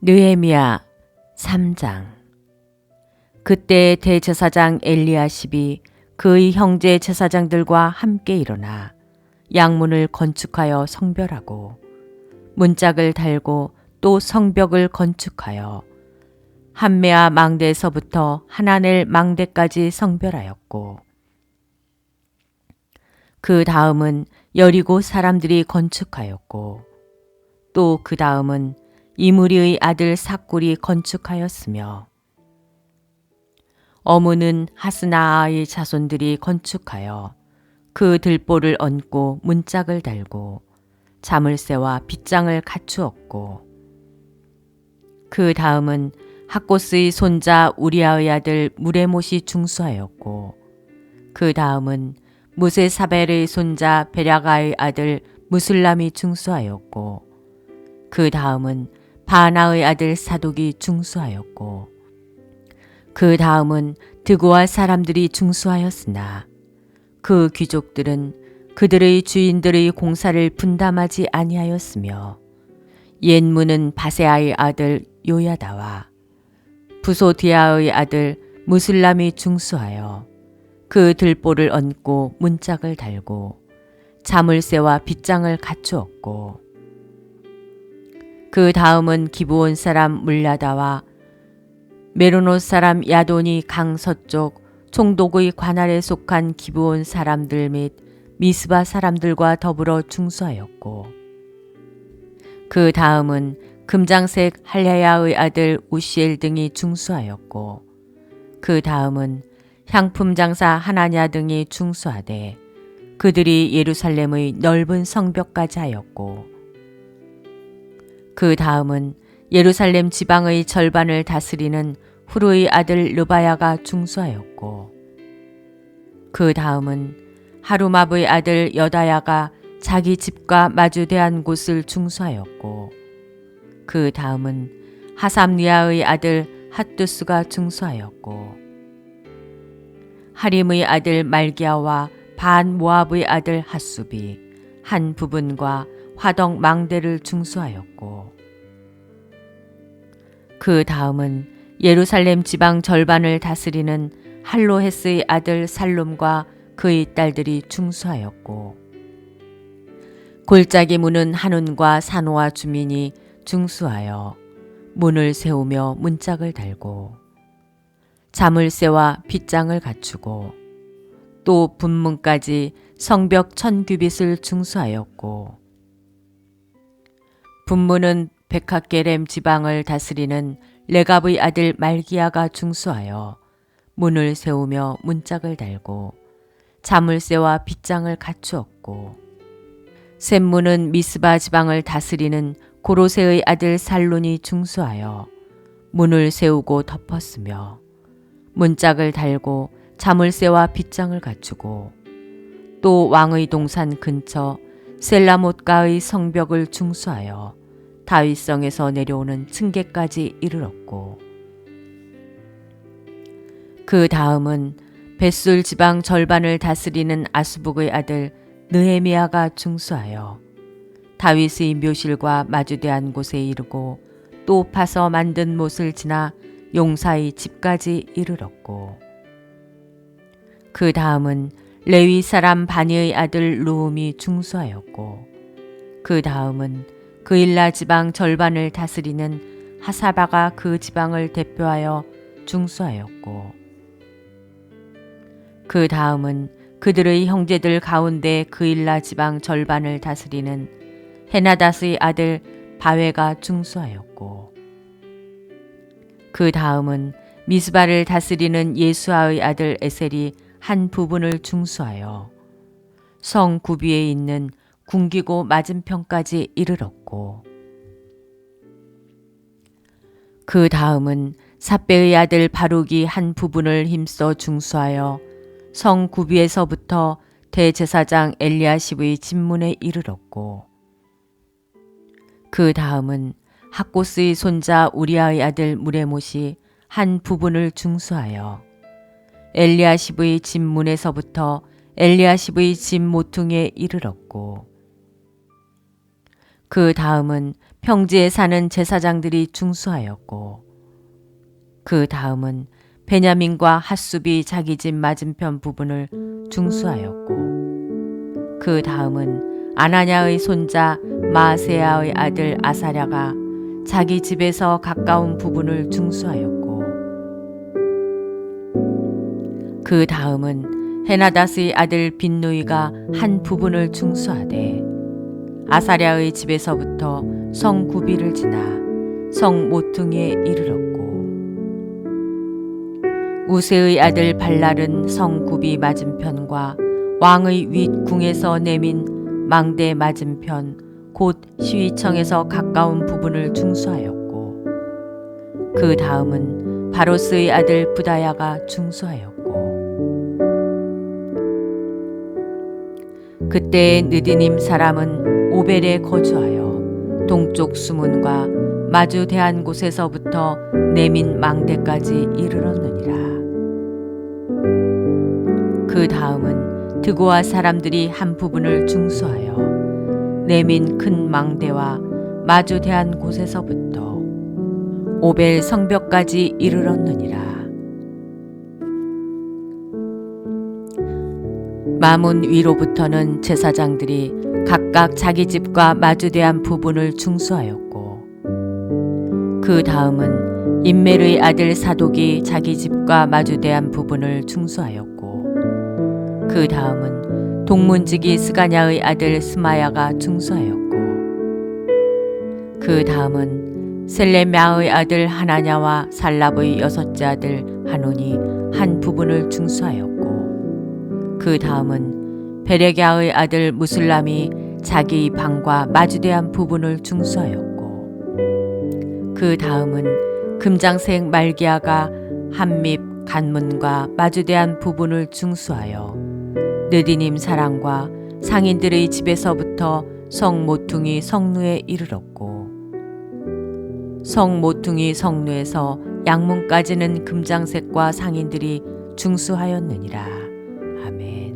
느헤미야 3장. 그때 대제사장 엘리야십이 그의 형제 제사장들과 함께 일어나 양문을 건축하여 성별하고 문짝을 달고 또 성벽을 건축하여 한메아 망대에서부터 하나넬 망대까지 성별하였고 그 다음은 여리고 사람들이 건축하였고 또 그 다음은 이무리의 아들 사꿀이 건축하였으며 어무는 하스나아의 자손들이 건축하여 그 들보를 얹고 문짝을 달고 자물쇠와 빗장을 갖추었고 그 다음은 학고스의 손자 우리아의 아들 무레못이 중수하였고 그 다음은 무세사벨의 손자 베랴가의 아들 무슬람이 중수하였고 그 다음은 바나의 아들 사독이 중수하였고 그 다음은 드고와 사람들이 중수하였으나 그 귀족들은 그들의 주인들의 공사를 분담하지 아니하였으며 옛문은 바세아의 아들 요야다와 부소디아의 아들 무슬람이 중수하여 그 들보를 얹고 문짝을 달고 자물쇠와 빗장을 갖추었고 그 다음은 기브온 사람 물라다와 메로노 사람 야돈이 강 서쪽 총독의 관할에 속한 기브온 사람들 및 미스바 사람들과 더불어 중수하였고 그 다음은 금장색 할야야의 아들 우시엘 등이 중수하였고 그 다음은 향품 장사 하나냐 등이 중수하되 그들이 예루살렘의 넓은 성벽까지 하였고 그 다음은 예루살렘 지방의 절반을 다스리는 후르의 아들 르바야가 중수하였고 그 다음은 하루마브의 아들 여다야가 자기 집과 마주대한 곳을 중수하였고 그 다음은 하삼리아의 아들 핫두스가 중수하였고 하림의 아들 말기야와 반 모압의 아들 핫수비 한 부분과 화덕 망대를 중수하였고 그 다음은 예루살렘 지방 절반을 다스리는 할로헤스의 아들 살롬과 그의 딸들이 중수하였고 골짜기 문은 한운과 산호와 주민이 중수하여 문을 세우며 문짝을 달고 자물쇠와 빗장을 갖추고 또 분문까지 성벽 천 규빗을 중수하였고 분문은 베카게렘 지방을 다스리는 레갑의 아들 말기야가 중수하여 문을 세우며 문짝을 달고 자물쇠와 빗장을 갖추었고 샘문은 미스바 지방을 다스리는 고로세의 아들 살론이 중수하여 문을 세우고 덮었으며 문짝을 달고 자물쇠와 빗장을 갖추고 또 왕의 동산 근처 셀라못가의 성벽을 중수하여 다윗성에서 내려오는 층계까지 이르렀고 그 다음은 벳술 지방 절반을 다스리는 아수북의 아들 느헤미야가 중수하여 다윗의 묘실과 마주대한 곳에 이르고 또 파서 만든 못을 지나 용사의 집까지 이르렀고 그 다음은 레위 사람 바니의 아들 루움이 중수하였고 그 다음은 그일라 지방 절반을 다스리는 하사바가 그 지방을 대표하여 중수하였고 그 다음은 그들의 형제들 가운데 그일라 지방 절반을 다스리는 헤나다스의 아들 바웨가 중수하였고 그 다음은 미스바를 다스리는 예수아의 아들 에셀이 한 부분을 중수하여 성 구비에 있는 궁기고 맞은편까지 이르렀고 그 다음은 사배의 아들 바룩이 한 부분을 힘써 중수하여 성 구비에서부터 대제사장 엘리야십의 집문에 이르렀고 그 다음은 학고스의 손자 우리아의 아들 무레못이 한 부분을 중수하여 엘리야십의 집문에서부터 엘리야십의 집 모퉁이에 이르렀고 그 다음은 평지에 사는 제사장들이 중수하였고 그 다음은 베냐민과 핫숲이 자기 집 맞은편 부분을 중수하였고 그 다음은 아나냐의 손자 마세야의 아들 아사랴가 자기 집에서 가까운 부분을 중수하였고 그 다음은 헤나다스의 아들 빈누이가 한 부분을 중수하되 아사랴의 집에서부터 성 구비를 지나 성 모퉁이에 이르렀고 우세의 아들 발랄은 성 구비 맞은편과 왕의 윗궁에서 내민 망대 맞은편 곧 시위청에서 가까운 부분을 중수하였고 그 다음은 바로스의 아들 부다야가 중수하였고 그때 느디님 사람은 오벨에 거주하여 동쪽 수문과 마주 대한 곳에서부터 내민 망대까지 이르렀느니라. 그 다음은 드고아 사람들이 한 부분을 중수하여 내민 큰 망대와 마주 대한 곳에서부터 오벨 성벽까지 이르렀느니라. 마문 위로부터는 제사장들이 각각 자기 집과 마주대한 부분을 중수하였고 그 다음은 인멜의 아들 사독이 자기 집과 마주대한 부분을 중수하였고 그 다음은 동문지기 스가냐의 아들 스마야가 중수하였고 그 다음은 셀레미아의 아들 하나냐와 살랍의 여섯째 아들 하논이 한 부분을 중수하였고 그 다음은 베레갸의 아들 무슬람이 자기 방과 마주대한 부분을 중수하였고 그 다음은 금장색 말기야가 한밉 간문과 마주대한 부분을 중수하여 느디님 사랑과 상인들의 집에서부터 성 모퉁이 성루에 이르렀고 성 모퉁이 성루에서 양문까지는 금장색과 상인들이 중수하였느니라. 아멘.